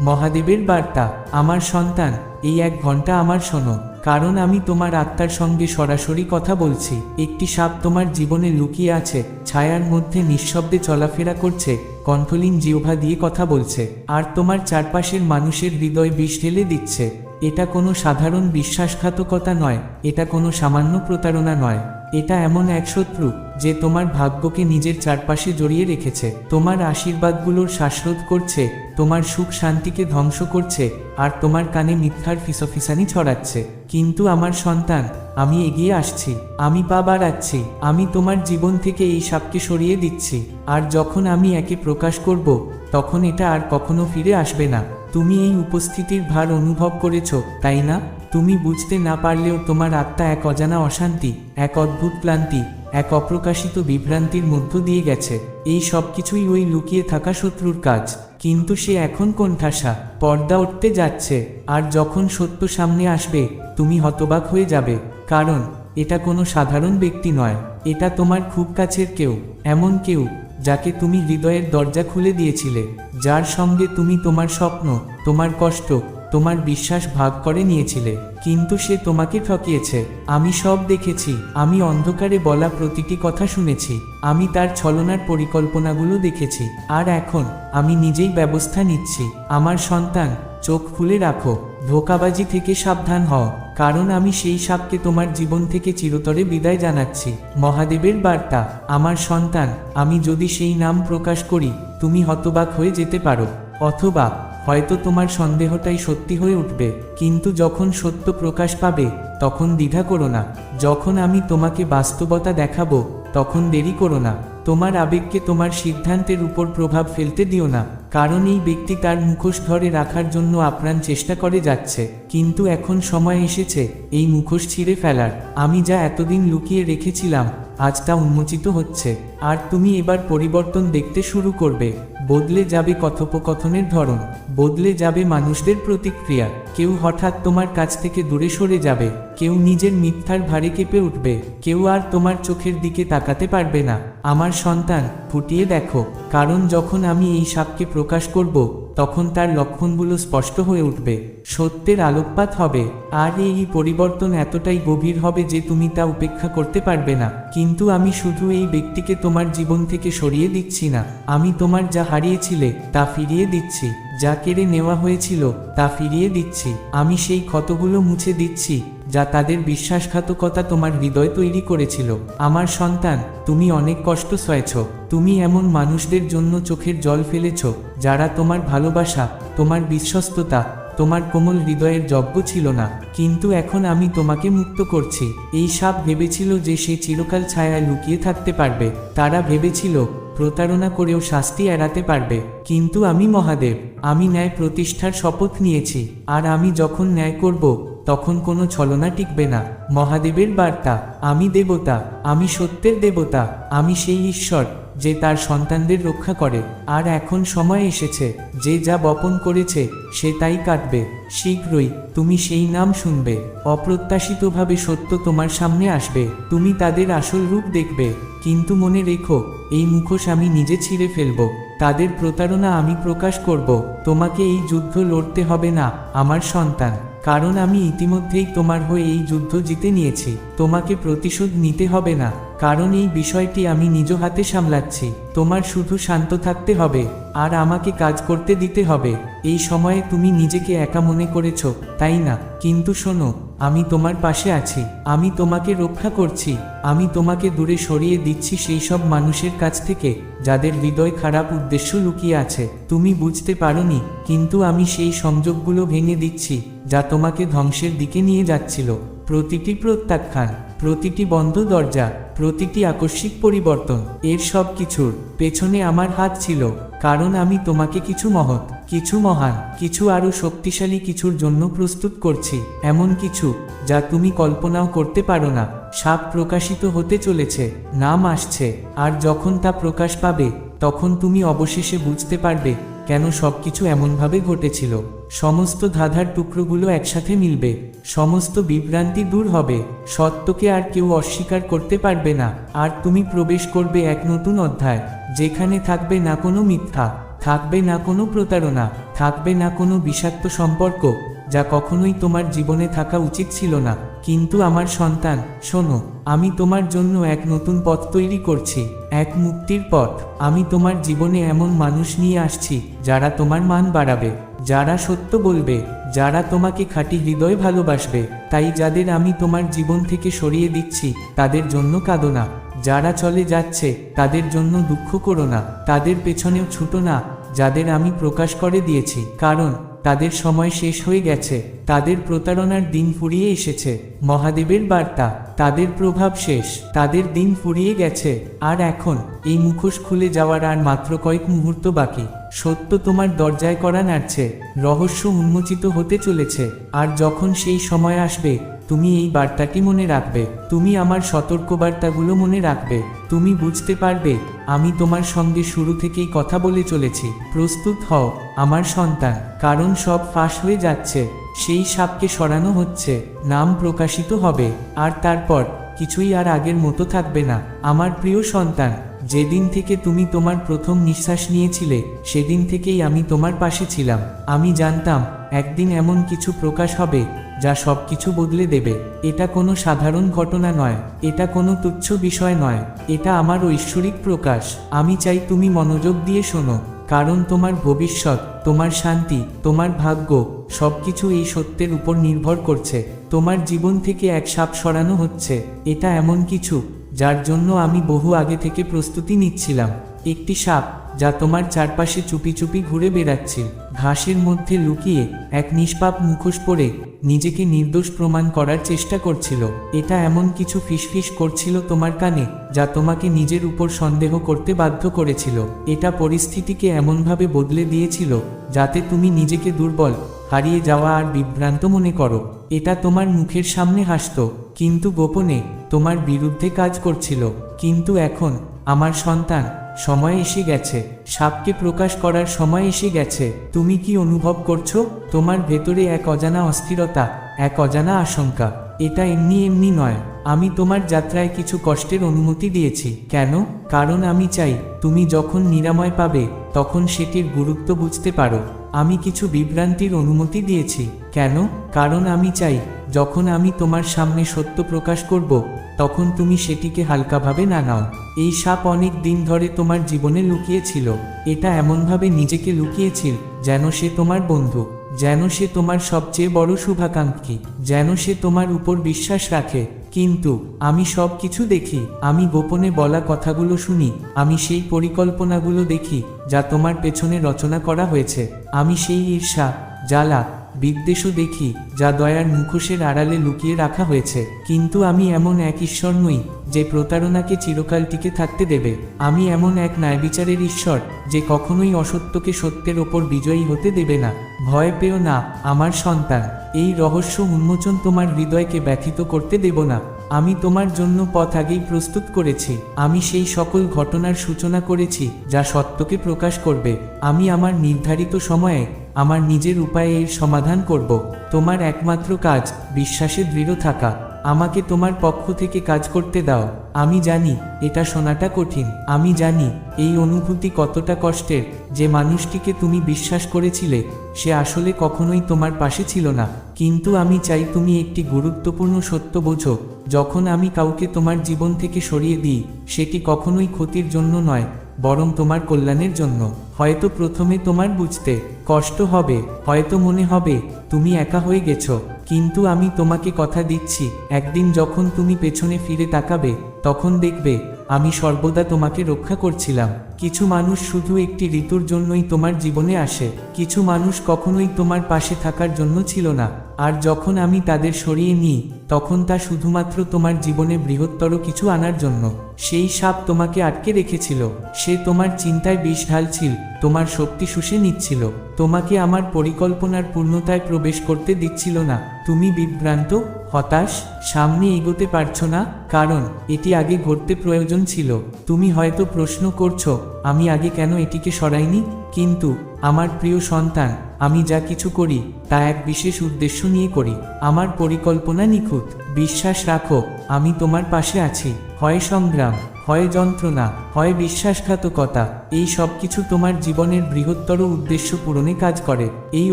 মহাদেবের বার্তা, আমার সন্তান, এই এক ঘণ্টা আমার শোনো। কারণ আমি তোমার আত্মার সঙ্গে সরাসরি কথা বলছি। একটি সাপ তোমার জীবনে লুকিয়ে আছে, ছায়ার মধ্যে নিঃশব্দে চলাফেরা করছে, কণ্ঠলীন জিহ্বা দিয়ে কথা বলছে, আর তোমার চারপাশের মানুষের হৃদয় বিষ ঢেলে দিচ্ছে। এটা কোনো সাধারণ বিশ্বাসঘাতকতা নয়, এটা কোনো সামান্য প্রতারণা নয়। এটা এমন এক শত্রু যে তোমার ভাগ্যকে নিজের চারপাশে জড়িয়ে রেখেছে। তোমার আশীর্বাদগুলোর শ্বাসরোধ করছে, তোমার সুখ শান্তিকে ধ্বংস করছে, আর তোমার কানে মিথ্যার ফিসফিসানি ছড়াচ্ছে। কিন্তু আমার সন্তান, আমি এগিয়ে আসছি, আমি পা বাড়াচ্ছি, আমি তোমার জীবন থেকে এই সাপকে সরিয়ে দিচ্ছি। আর যখন আমি একে প্রকাশ করব, তখন এটা আর কখনো ফিরে আসবে না। তুমি এই উপস্থিতির ভার অনুভব করেছ, তাই না? তুমি বুঝতে না পারলেও তোমার আত্মা এক অজানা অশান্তি, এক অদ্ভুত ক্লান্তি, এক অপ্রকাশিত বিভ্রান্তির মধ্য দিয়ে গেছে। এই সব কিছুই ওই লুকিয়ে থাকা শত্রুর কাজ। কিন্তু সে এখন কোণঠাসা পর্দা উঠতে যাচ্ছে। আর যখন সত্য সামনে আসবে, তুমি হতবাক হয়ে যাবে। কারণ, এটা কোনো সাধারণ ব্যক্তি নয়। এটা তোমার খুব কাছের কেউ, এমন কেউ, যাকে তুমি হৃদয়ের দরজা খুলে দিয়েছিলে। যার সঙ্গে তুমি তোমার স্বপ্ন, তোমার কষ্ট, তোমার বিশ্বাস ভাগ করে নিয়েছিলে, কিন্তু সে তোমাকে ঠকিয়েছে। আমি সব দেখেছি, আমি অন্ধকারে বলা প্রতিটি কথা শুনেছি, আমি তার ছলনার পরিকল্পনাগুলো দেখেছি, আর এখন আমি নিজেই ব্যবস্থা নিচ্ছি। আমার সন্তান, চোখ খুলে রাখো, ধোকাবাজি থেকে সাবধান হও। কারণ আমি সেই সাপকে তোমার জীবন থেকে চিরতরে বিদায় জানাচ্ছি। মহাদেবের বার্তা, আমার সন্তান, আমি যদি সেই নাম প্রকাশ করি, তুমি হতবাক হয়ে যেতে পারো। অথবা, হয়তো তোমার সন্দেহটাই সত্যি হয়ে উঠবে। কিন্তু যখন সত্য প্রকাশ পাবে, তখন দ্বিধা করো না। যখন আমি তোমাকে বাস্তবতা দেখাবো, তখন দেরি করো না। তোমার আবেগকে তোমার সিদ্ধান্তের উপর প্রভাব ফেলতে দিও না, কারণ এই ব্যক্তি তার মুখোশ ধরে রাখার জন্য আপ্রাণ চেষ্টা করে যাচ্ছে। কিন্তু এখন সময় এসেছে, এই মুখোশ ছিঁড়ে ফেলার। আমি যা এতদিন লুকিয়ে রেখেছিলাম, আজ তা উন্মোচিত হচ্ছে। আর তুমি এবার পরিবর্তন দেখতে শুরু করবে, বদলে যাবে কথোপকথনের ধরন। বদলে যাবে মানুষদের প্রতিক্রিয়া। কেউ হঠাৎ তোমার কাছ থেকে দূরে সরে যাবে। কেউ নিজের মিথ্যার ভারে কেঁপে উঠবে। কেউ আর তোমার চোখের দিকে তাকাতে পারবে না। আমার সন্তান, ফুটিয়ে দেখো। কারণ যখন আমি এই সাপকে প্রকাশ করব তখন তার লক্ষণগুলো স্পষ্ট হয়ে উঠবে। সত্যের আলোকপাত হবে। আর এই পরিবর্তন এতটাই গভীর হবে যে তুমি তা উপেক্ষা করতে পারবে না। কিন্তু আমি শুধু এই ব্যক্তিকে তোমার জীবন থেকে সরিয়ে দিচ্ছি না। আমি তোমার যা হারিয়েছিলে, তা ফিরিয়ে দিচ্ছি। যা কেড়ে নেওয়া হয়েছিল, তা ফিরিয়ে দিচ্ছি। আমি সেই ক্ষতগুলো মুছে দিচ্ছি। যা তাদের বিশ্বাসঘাতকতা তোমার হৃদয় তৈরি করেছিল। আমার সন্তান, তুমি অনেক কষ্ট সয়েছ। তুমি এমন মানুষদের জন্য চোখের জল ফেলেছ, যারা তোমার ভালোবাসা, তোমার বিশ্বস্ততা, তোমার কোমল হৃদয়ের যজ্ঞ ছিল না। কিন্তু এখন আমি তোমাকে মুক্ত করছি। এই সাপ ভেবেছিল যে সে চিরকাল ছায়ায় লুকিয়ে থাকতে পারবে। তারা ভেবেছিল, প্রতারণা করেও শাস্তি এড়াতে পারবে। কিন্তু আমি মহাদেব, আমি ন্যায় প্রতিষ্ঠার শপথ নিয়েছি। আর আমি যখন ন্যায় করব তখন কোনো ছলনা টিকবে না। মহাদেবের বার্তা, আমি দেবতা, আমি সত্যের দেবতা, আমি সেই ঈশ্বর, যে তার সন্তানদের রক্ষা করে। আর এখন সময় এসেছে, যে যা বপন করেছে, সে তাই কাটবে। শীঘ্রই তুমি সেই নাম শুনবে। অপ্রত্যাশিতভাবে সত্য তোমার সামনে আসবে। তুমি তাদের আসল রূপ দেখবে। কিন্তু মনে রেখো, এই মুখোশ আমি নিজে ছিঁড়ে ফেলব। তাদের প্রতারণা আমি প্রকাশ করব। তোমাকে এই যুদ্ধ লড়তে হবে না, আমার সন্তান। কারণ আমি ইতিমধ্যেই তোমার হয়ে এই যুদ্ধ জিতে নিয়েছি। তোমাকে প্রতিশোধ নিতে হবে না, কারণ এই বিষয়টি আমি নিজ হাতে সামলাচ্ছি। তোমার শুধু শান্ত থাকতে হবে, আর আমাকে কাজ করতে দিতে হবে। এই সময়ে তুমি নিজেকে একা মনে করেছ, তাই না? কিন্তু শোনো আমি তোমার পাশে আছি, আমি তোমাকে রক্ষা করছি, আমি তোমাকে দূরে সরিয়ে দিচ্ছি সেই সব মানুষের কাছ থেকে, যাদের হৃদয় খারাপ উদ্দেশ্য লুকিয়ে আছে। তুমি বুঝতে পারোনি, কিন্তু আমি সেই সংযোগগুলো ভেঙে দিচ্ছি, যা তোমাকে ধ্বংসের দিকে নিয়ে যাচ্ছিল। প্রতিটি প্রত্যাখ্যান, প্রতিটি বন্ধ দরজা, প্রতিটি আকস্মিক পরিবর্তন, এর সব কিছুর পেছনে আমার হাত ছিল, কারণ আমি তোমাকে কিছু মহৎ কিছু মহান, কিছু আরও শক্তিশালী কিছুর জন্য প্রস্তুত করছি, এমন কিছু, যা তুমি কল্পনাও করতে পারো না, সাপ প্রকাশিত হতে চলেছে, নাম আসছে, আর যখন তা প্রকাশ পাবে, তখন তুমি অবশেষে বুঝতে পারবে, কেন সবকিছু এমনভাবে ঘটেছিল। সমস্ত ধাঁধার টুকরোগুলো একসাথে মিলবে, সমস্ত বিভ্রান্তি দূর হবে, সত্যকে আর কেউ অস্বীকার করতে পারবে না, আর তুমি প্রবেশ করবে এক নতুন অধ্যায়, যেখানে থাকবে না কোনো মিথ্যা। থাকবে না কোনো প্রতারণা, থাকবে না কোনো বিষাক্ত সম্পর্ক, যা কখনোই তোমার জীবনে থাকা উচিত ছিল না। কিন্তু আমার সন্তান, শোনো, আমি তোমার জন্য এক নতুন পথ তৈরি করছি, এক মুক্তির পথ। আমি তোমার জীবনে এমন মানুষ নিয়ে আসছি, যারা তোমার মান বাড়াবে, যারা সত্য বলবে, যারা তোমাকে খাঁটি হৃদয় ভালোবাসবে। তাই যাদের আমি তোমার জীবন থেকে সরিয়ে দিচ্ছি, তাদের জন্য কাঁদো না। যারা চলে যাচ্ছে, তাদের জন্য দুঃখ করো না। তাদের পেছনেও ছুটো না, যাদের আমি প্রকাশ করে দিয়েছি। কারণ, তাদের সময় শেষ হয়ে গেছে। তাদের প্রতারণার দিন ফুরিয়ে এসেছে। মহাদেবের বার্তা, তাদের প্রভাব শেষ, তাদের দিন ফুরিয়ে গেছে। আর এখন, এই মুখোশ খুলে যাওয়ার আর মাত্র কয়েক মুহূর্ত বাকি। সত্য তোমার দরজায় করা নাড়ছে, রহস্য উন্মোচিত হতে চলেছে। আর যখন সেই সময় আসবে, তুমি এই বার্তাটি মনে রাখবে। তুমি আমার সতর্কবার্তাগুলো মনে রাখবে। তুমি বুঝতে পারবে, আমি তোমার সঙ্গে শুরু থেকেই কথা বলে চলেছি। প্রস্তুত হও, আমার সন্তান, কারণ সব ফাঁস হয়ে যাচ্ছে। সেই সাপকে সরানো হচ্ছে, নাম প্রকাশিত হবে, আর তারপর, কিছুই আর আগের মতো থাকবে না। আমার প্রিয় সন্তান, যেদিন থেকে তুমি তোমার প্রথম নিঃশ্বাস নিয়েছিলে, সেদিন থেকেই আমি তোমার পাশে ছিলাম। আমি জানতাম, একদিন এমন কিছু প্রকাশ হবে, যা সব কিছু বদলে দেবে। এটা কোনো সাধারণ ঘটনা নয়, এটা কোনো তুচ্ছ বিষয় নয়, এটা আমার ঐশ্বরিক প্রকাশ। আমি চাই তুমি মনোযোগ দিয়ে শোনো। কারণ তোমার ভবিষ্যৎ, তোমার শান্তি, তোমার ভাগ্য সব কিছু এই সত্যের উপর নির্ভর করছে। তোমার জীবন থেকে এক সাপ সরানো হচ্ছে। এটা এমন কিছু, যার জন্য আমি বহু আগে থেকে প্রস্তুতি নিচ্ছিলাম। একটি সাপ যা তোমার চারপাশে চুপি চুপি ঘুরে বেড়াচ্ছে। ঘাসের মধ্যে লুকিয়ে এক নিষ্পাপ মুখোশ পরে নিজেকে নির্দোষ প্রমাণ করার চেষ্টা করছিল। এটা এমন কিছু ফিসফিস করছিল তোমার কানে, যা তোমাকে নিজের উপর সন্দেহ করতে বাধ্য করেছিল। এটা পরিস্থিতিকে এমনভাবে বদলে দিয়েছিল, যাতে তুমি নিজেকে দুর্বল, হারিয়ে যাওয়া আর বিভ্রান্ত মনে করো। এটা তোমার মুখের সামনে হাসত, কিন্তু গোপনে তোমার বিরুদ্ধে কাজ করছিল। কিন্তু এখন, আমার সন্তান সময় এসে গেছে। সাপকে প্রকাশ করার সময় এসে গেছে। তুমি কি অনুভব করছ? তোমার ভেতরে এক অজানা অস্থিরতা, এক অজানা আশঙ্কা। এটা এমনি এমনি নয়। আমি তোমার যাত্রায় কিছু কষ্টের অনুমতি দিয়েছি। কেন? কারণ আমি চাই, তুমি যখন নিরাময় পাবে, তখন সেটির গুরুত্ব বুঝতে পারো। আমি কিছু বিভ্রান্তির অনুমতি দিয়েছি। কেন? কারণ আমি চাই, যখন আমি তোমার সামনে সত্য প্রকাশ করব তখন তুমি সেটিকে হালকাভাবে না নাও এই সাপ অনেক দিন ধরে তোমার জীবনে লুকিয়েছিল। এটা এমনভাবে নিজেকে লুকিয়েছিল যেন সে তোমার বন্ধু, যেন সে তোমার সবচেয়ে বড় শুভাকাঙ্ক্ষী, যেন সে তোমার উপর বিশ্বাস রাখে। কিন্তু আমি সব কিছু দেখি, আমি গোপনে বলা কথাগুলো শুনি, আমি সেই পরিকল্পনাগুলো দেখি যা তোমার পেছনে রচনা করা হয়েছে। আমি সেই ঈর্ষা, জ্বালা বিদ্বেষও দেখি, যা দয়ার মুখোশের আড়ালে লুকিয়ে রাখা হয়েছে। কিন্তু আমি এমন এক ঈশ্বর নই, যে প্রতারণাকে চিরকাল টিকে থাকতে দেবে। আমি এমন এক ন্যায়বিচারের ঈশ্বর, যে কখনোই অসত্যকে সত্যের ওপর বিজয়ী হতে দেবে না। ভয় পেও না, আমার সন্তান, এই রহস্য উন্মোচন তোমার হৃদয়কে ব্যথিত করতে দেব না। আমি তোমার জন্য পথ আগেই প্রস্তুত করেছি। আমি সেই সকল ঘটনার সূচনা করেছি, যা সত্যকে প্রকাশ করবে। আমি আমার নির্ধারিত সময়ে আমার নিজের উপায়ে এর সমাধান করব। তোমার একমাত্র কাজ বিশ্বাসে দৃঢ় থাকা। আমাকে তোমার পক্ষ থেকে কাজ করতে দাও। আমি জানি এটা শোনাটা কঠিন। আমি জানি এই অনুভূতি কতটা কষ্টের। যে মানুষটিকে তুমি বিশ্বাস করেছিলে, সে আসলে কখনোই তোমার পাশে ছিল না। কিন্তু আমি চাই তুমি একটি গুরুত্বপূর্ণ সত্য বোঝো। যখন আমি কাউকে তোমার জীবন থেকে সরিয়ে দিই, সেটি কখনোই ক্ষতির জন্য নয়। বরং তোমার কল্যাণের জন্য। হয়তো প্রথমে তোমার বুঝতে কষ্ট হবে, হয়তো মনে হবে তুমি একা হয়ে গেছো। কিন্তু আমি তোমাকে কথা দিচ্ছি, একদিন যখন তুমি পেছনে ফিরে তাকাবে, তখন দেখবে আমি সর্বদা তোমাকে রক্ষা করছিলাম। কিছু মানুষ শুধু একটি ঋতুর জন্যই তোমার জীবনে আসে, কিছু মানুষ কখনোই তোমার পাশে থাকার জন্য ছিল না, আর যখন আমি তাদের সরিয়ে নিই, তখন তা শুধুমাত্র তোমার জীবনে বৃহত্তর কিছু আনার জন্য। সেই সাপ তোমাকে আটকে রেখেছিল, সে তোমার চিন্তায় বিষ ঢালছিল, তোমার শক্তি শুষে নিচ্ছিল, তোমাকে আমার পরিকল্পনার পূর্ণতায় প্রবেশ করতে দিচ্ছিল না। তুমি বিভ্রান্ত, হতাশ, সামনে এগোতে পারছ না, কারণ এটি আগে ঘটতে প্রয়োজন ছিল। তুমি হয়তো প্রশ্ন করছ আমি আগে কেন এটিকে সরাইনি? কিন্তু, আমার প্রিয় সন্তান, আমি যা কিছু করি, তা এক বিশেষ উদ্দেশ্য নিয়ে করি। আমার পরিকল্পনা নিখুঁত। বিশ্বাস রাখো, আমি তোমার পাশে আছি। হয় সংগ্রাম, হয় যন্ত্রণা, হয় বিশ্বাসঘাতকতা, এই সব কিছু তোমার জীবনের বৃহত্তর উদ্দেশ্য পূরণে কাজ করে। এই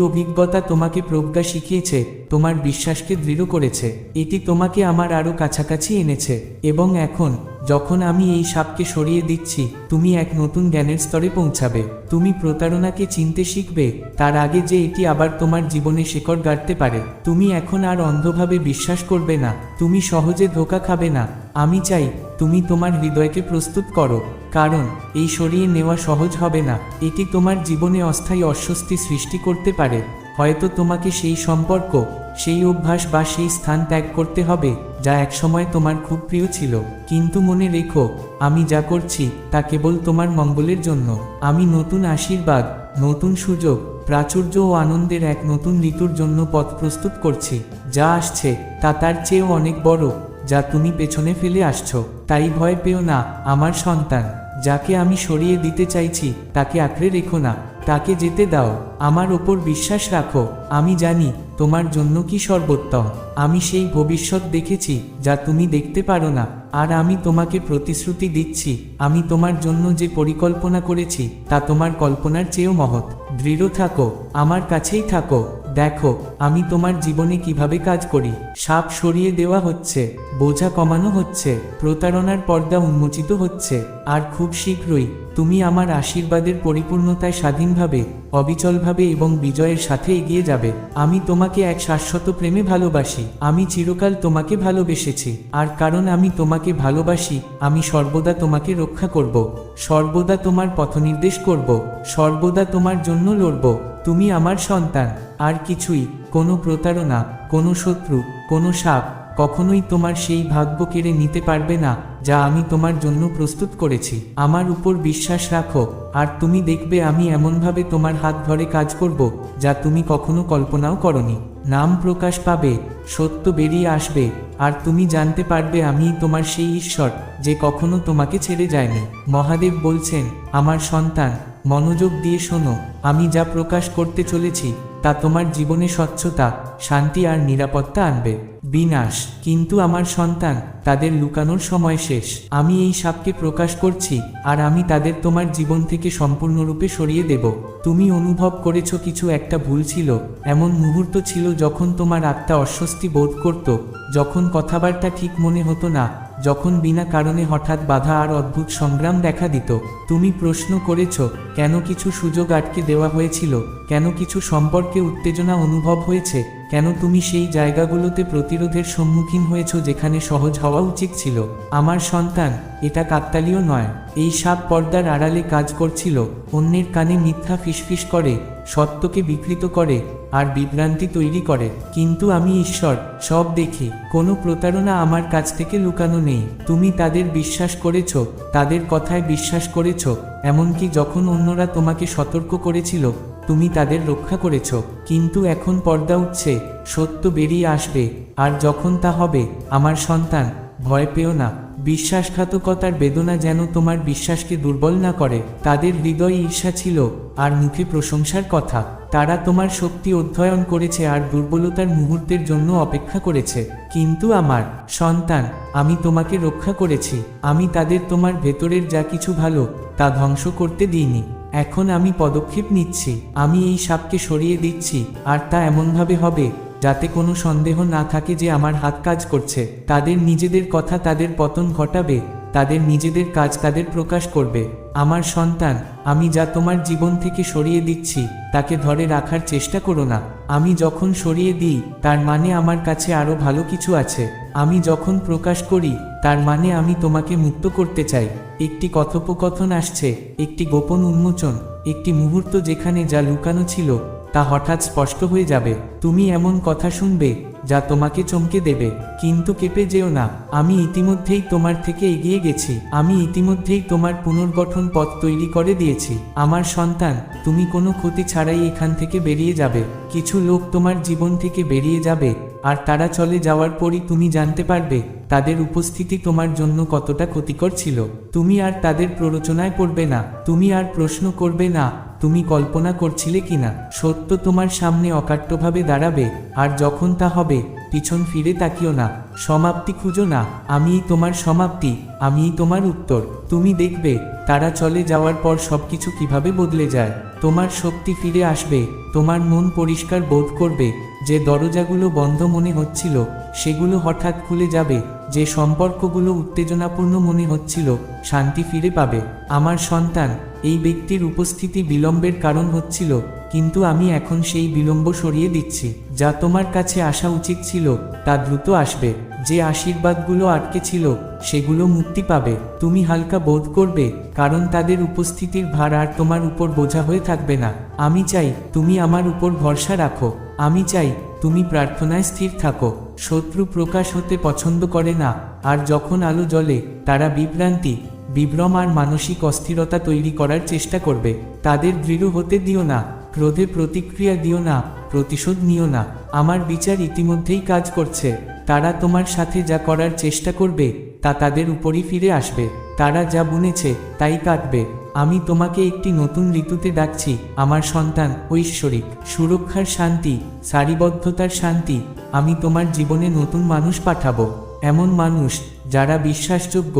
অভিজ্ঞতা তোমাকে প্রজ্ঞা শিখিয়েছে, তোমার বিশ্বাসকে দৃঢ় করেছে। এটি তোমাকে আমার আরও কাছাকাছি এনেছে। এবং এখন যখন আমি এই সাপকে সরিয়ে দিচ্ছি, তুমি এক নতুন জ্ঞানের স্তরে পৌঁছাবে। তুমি প্রতারণাকে চিনতে শিখবে, তার আগে যে এটি আবার তোমার জীবনে শেকড় গাড়তে পারে। তুমি এখন আর অন্ধভাবে বিশ্বাস করবে না, তুমি সহজে ধোকা খাবে না। আমি চাই, তুমি তোমার হৃদয়কে প্রস্তুত করো, কারণ এই সরিয়ে নেওয়া সহজ হবে না। এটি তোমার জীবনে অস্থায়ী অস্বস্তি সৃষ্টি করতে পারে। হয়তো তোমাকে সেই সম্পর্ক সেই অভ্যাস বা সেই স্থান ত্যাগ করতে হবে, যা একসময় তোমার খুব প্রিয় ছিল। কিন্তু মনে রেখো, আমি যা করছি, তা কেবল তোমার মঙ্গলের জন্য। আমি নতুন আশীর্বাদ, নতুন সুযোগ, প্রাচুর্য ও আনন্দের এক নতুন ঋতুর জন্য পথ প্রস্তুত করছি। যা আসছে, তা তার চেয়েও অনেক বড়, যা তুমি পেছনে ফেলে আসছো। তাই ভয় পেও না, আমার সন্তান। যাকে আমি সরিয়ে দিতে চাইছি, তাকে আঁকড়ে রেখো না। তাকে যেতে দাও। আমার ওপর বিশ্বাস রাখো। আমি জানি তোমার জন্য কি সর্বোত্তম? আমি সেই ভবিষ্যৎ দেখেছি, যা তুমি দেখতে পারো না। আর আমি তোমাকে প্রতিশ্রুতি দিচ্ছি, আমি তোমার জন্য যে পরিকল্পনা করেছি, তা তোমার কল্পনার চেয়েও মহৎ। দৃঢ় থাকো, আমার কাছেই থাকো। দেখো, আমি তোমার জীবনে কীভাবে কাজ করি। সাপ সরিয়ে দেওয়া হচ্ছে, বোঝা কমানো হচ্ছে, প্রতারণার পর্দা উন্মোচিত হচ্ছে। আর খুব শীঘ্রই, তুমি আমার আশীর্বাদের পরিপূর্ণতায় স্বাধীনভাবে অবিচলভাবে এবং বিজয়ের সাথে এগিয়ে যাবে। আমি তোমাকে এক শাশ্বত প্রেমে ভালোবাসি। আমি চিরকাল তোমাকে ভালোবেসেছি। আর কারণ আমি তোমাকে ভালোবাসি, আমি সর্বদা তোমাকে রক্ষা করব। সর্বদা তোমার পথনির্দেশ করব। সর্বদা তোমার জন্য লড়ব। তুমি আমার সন্তান। আর কিছুই, কোনো প্রতারণা, কোনো শত্রু, কোনো সাপ কখনোই তোমার সেই ভাগ্য কেড়ে নিতে পারবে না, যা আমি তোমার জন্য প্রস্তুত করেছি। আমার উপর বিশ্বাস রাখো, আর তুমি দেখবে আমি এমনভাবে তোমার হাত ধরে কাজ করব, যা তুমি কখনো কল্পনাও করনি। নাম প্রকাশ পাবে, সত্য বেরিয়ে আসবে, আর তুমি জানতে পারবে আমি তোমার সেই ঈশ্বর, যে কখনো তোমাকে ছেড়ে যায়নি। মহাদেব বলছেন, আমার সন্তান, মনোযোগ দিয়ে শোনো, আমি যা প্রকাশ করতে চলেছি তা তোমার জীবনে স্বচ্ছতা, শান্তি আর নিরাপত্তা আনবে। বিনাশ, কিন্তু আমার সন্তান, তাদের লুকানোর সময় শেষ। আমি এই সাপকে প্রকাশ করছি, আর আমি তাদের তোমার জীবন থেকে সম্পূর্ণরূপে সরিয়ে দেব। তুমি অনুভব করেছ কিছু একটা ভুল ছিল, এমন মুহূর্ত ছিল যখন তোমার আত্মা অস্বস্তি বোধ করত, যখন কথাবার্তা ঠিক মনে হতো না যখন বিনা কারণে হঠাৎ বাধা আর অদ্ভুত সংগ্রাম দেখা দিত, তুমি প্রশ্ন করেছ, কেন কিছু সুযোগ আটকে দেওয়া হয়েছিল? কেন কিছু সম্পর্কে উত্তেজনা অনুভব হয়েছে? কেন তুমি সেই জায়গাগুলোতে প্রতিরোধের সম্মুখীন হয়েছ যেখানে সহজ হওয়া উচিত ছিল? আমার সন্তান, এটা কাকতালীয় নয়। এই সাপ পর্দার আড়ালে কাজ করছিল, অন্যের কানে মিথ্যা ফিসফিস করে, সত্যকে বিকৃত করে, আর বিভ্রান্তি তৈরি করে। কিন্তু আমি ঈশ্বর, সব দেখি, কোনো প্রতারণা আমার কাছ থেকে লুকানো নেই। তুমি তাদের বিশ্বাস করেছ, তাদের কথায় বিশ্বাস করেছ, এমনকি যখন অন্যরা তোমাকে সতর্ক করেছিল তুমি তাদের রক্ষা করেছ, কিন্তু এখন পর্দা উঠছে, সত্য বেরিয়ে আসবে, আর যখন তা হবে, আমার সন্তান, ভয় পেও না। বিশ্বাসঘাতকতার বেদনা যেন তোমার বিশ্বাসকে দুর্বল না করে, তাদের হৃদয়ে ঈর্ষা ছিল, আর মুখে প্রশংসার কথা। তারা তোমার শক্তি অধ্যয়ন করেছে আর দুর্বলতার মুহূর্তের জন্য অপেক্ষা করেছে। কিন্তু আমার সন্তান, আমি তোমাকে রক্ষা করেছি, আমি তাদের তোমার ভেতরের যা কিছু ভালো, তা ধ্বংস করতে দিইনি। এখন আমি পদক্ষেপ নিচ্ছি, আমি এই সাপকে সরিয়ে দিচ্ছি, আর তা এমনভাবে হবে, যাতে কোনো সন্দেহ না থাকে যে আমার হাত কাজ করছে, তাদের নিজেদের কথা তাদের পতন ঘটাবে। তাদের নিজেদের কাজ তাদের প্রকাশ করবে। আমার সন্তান, আমি যা তোমার জীবন থেকে সরিয়ে দিচ্ছি, তাকে ধরে রাখার চেষ্টা করো না। আমি যখন সরিয়ে দিই, তার মানে আমার কাছে আরও ভালো কিছু আছে। আমি যখন প্রকাশ করি, তার মানে আমি তোমাকে মুক্ত করতে চাই। একটি কথোপকথন আসছে, একটি গোপন উন্মোচন, একটি মুহূর্ত যেখানে যা লুকানো ছিল, তা হঠাৎ স্পষ্ট হয়ে যাবে। তুমি এমন কথা শুনবে যা তোমাকে চমকে দেবে, কিন্তু কেঁপে যেও না। আমি ইতিমধ্যেই তোমার থেকে এগিয়ে গেছি। আমি ইতিমধ্যেই তোমার পুনর্গঠন পথ তৈরি করে দিয়েছি। আমার সন্তান, তুমি কোনো ক্ষতি ছাড়াই এখান থেকে বেরিয়ে যাবে। কিছু লোক তোমার জীবন থেকে বেরিয়ে যাবে, আর তারা চলে যাওয়ার পরই তুমি জানতে পারবে, তাদের উপস্থিতি তোমার জন্য কতটা ক্ষতিকর ছিল। তুমি আর তাদের প্ররোচনায় পড়বে না, তুমি আর প্রশ্ন করবে না তুমি কল্পনা করছিলে কিনা? সত্য তোমার সামনে অকাট্যভাবে দাঁড়াবে, আর যখন তা হবে, পিছন ফিরে তাকিও না। সমাপ্তি খুঁজো না, আমিই তোমার সমাপ্তি, আমিই তোমার উত্তর। তুমি দেখবে, তারা চলে যাওয়ার পর সবকিছু কীভাবে বদলে যায়। তোমার শক্তি ফিরে আসবে, তোমার মন পরিষ্কার বোধ করবে, যে দরজাগুলো বন্ধ মনে হচ্ছিল, সেগুলো হঠাৎ খুলে যাবে, যে সম্পর্কগুলো উত্তেজনাপূর্ণ মনে হচ্ছিল, শান্তি ফিরে পাবে। আমার সন্তান এই ব্যক্তির উপস্থিতি বিলম্বের কারণ হচ্ছিল, কিন্তু আমি এখন সেই বিলম্ব সরিয়ে দিচ্ছি, যা তোমার কাছে আসা উচিত ছিল, তা দ্রুত আসবে, যে আশীর্বাদগুলো আটকে ছিল, সেগুলো মুক্তি পাবে, তুমি হালকা বোধ করবে, কারণ তাদের উপস্থিতির ভার আর তোমার উপর বোঝা হয়ে থাকবে না, আমি চাই, তুমি আমার উপর ভরসা রাখো, আমি চাই, তুমি প্রার্থনায় স্থির থাকো, শত্রু প্রকাশ হতে পছন্দ করে না, আর যখন আলো জ্বলে, তারা বিভ্রান্তি বিভ্রম আর মানসিক অস্থিরতা তৈরি করার চেষ্টা করবে। তাদের দৃঢ় হতে দিও না, ক্রোধে প্রতিক্রিয়া দিও না, প্রতিশোধ নিও না। আমার বিচার ইতিমধ্যেই কাজ করছে। তারা তোমার সাথে যা করার চেষ্টা করবে, তা তাদের উপরই ফিরে আসবে। তারা যা বুনেছে, তাই কাটবে। আমি তোমাকে একটি নতুন ঋতুতে ডাকছি, আমার সন্তান, ঐশ্বরিক। সুরক্ষার শান্তি, সারিবদ্ধতার শান্তি, আমি তোমার জীবনে নতুন মানুষ পাঠাবো। এমন মানুষ, যারা বিশ্বাসযোগ্য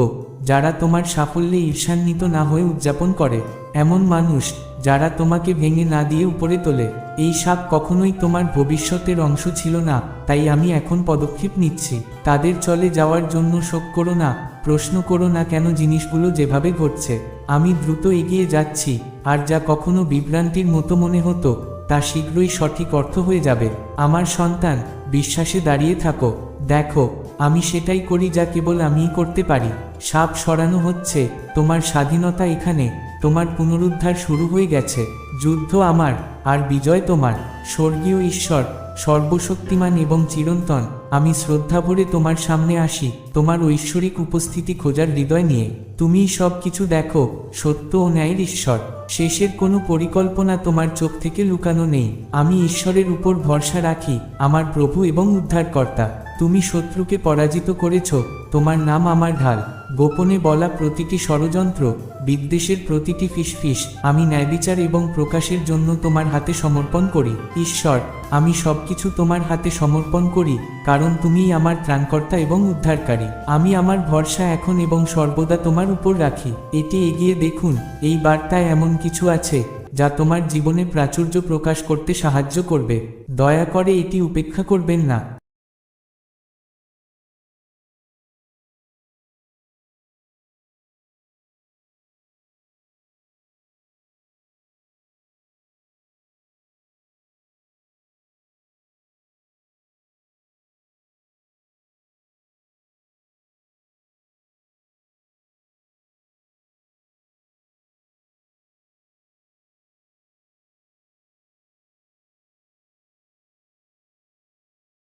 যারা তোমার সাফল্যে ঈর্ষান্বিত না হয়ে উদযাপন করে, এমন মানুষ যারা তোমাকে ভেঙে না দিয়ে উপরে তোলে। এই সাপ কখনোই তোমার ভবিষ্যতের অংশ ছিল না, তাই আমি এখন পদক্ষেপ নিচ্ছি। তাদের চলে যাওয়ার জন্য শোক করো না, প্রশ্ন করো না কেন জিনিসগুলো যেভাবে ঘটছে। আমি দ্রুত এগিয়ে যাচ্ছি, আর যা কখনো বিভ্রান্তির মতো মনে হতো, তা শীঘ্রই সঠিক অর্থ হয়ে যাবে। আমার সন্তান বিশ্বাসে দাঁড়িয়ে থাকো। দেখো, আমি সেটাই করি যা কেবল আমিই করতে পারি। সাপ সরানো হচ্ছে, তোমার স্বাধীনতা এখানে, তোমার পুনরুদ্ধার শুরু হয়ে গেছে। যুদ্ধ আমার, আর বিজয় তোমার। স্বর্গীয় ঈশ্বর, সর্বশক্তিমান এবং চিরন্তন। আমি শ্রদ্ধা ভরে তোমার সামনে আসি, তোমার ঐশ্বরিক উপস্থিতি খোঁজার হৃদয় নিয়ে। তুমি সব কিছু দেখো, সত্য ও ন্যায়ের ঈশ্বর। শেষের কোনো পরিকল্পনা তোমার চোখ থেকে লুকানো নেই। আমি ঈশ্বরের উপর ভরসা রাখি, আমার প্রভু এবং উদ্ধারকর্তা। তুমি শত্রুকে পরাজিত করেছ, তোমার নাম আমার ঢাল। গোপনে বলা প্রতিটি ষড়যন্ত্র, বিদ্বেষের প্রতিটি ফিসফিস, আমি ন্যায়বিচার এবং প্রকাশের জন্য তোমার হাতে সমর্পণ করি। ঈশ্বর, আমি সবকিছু তোমার হাতে সমর্পণ করি, কারণ তুমিই আমার ত্রাণকর্তা এবং উদ্ধারকারী। আমি আমার ভরসা এখন এবং সর্বদা তোমার উপর রাখি। এটি এগিয়ে দেখুন, এই বার্তায় এমন কিছু আছে, যা তোমার জীবনে প্রাচুর্য প্রকাশ করতে সাহায্য করবে। দয়া করে এটি উপেক্ষা করবেন না।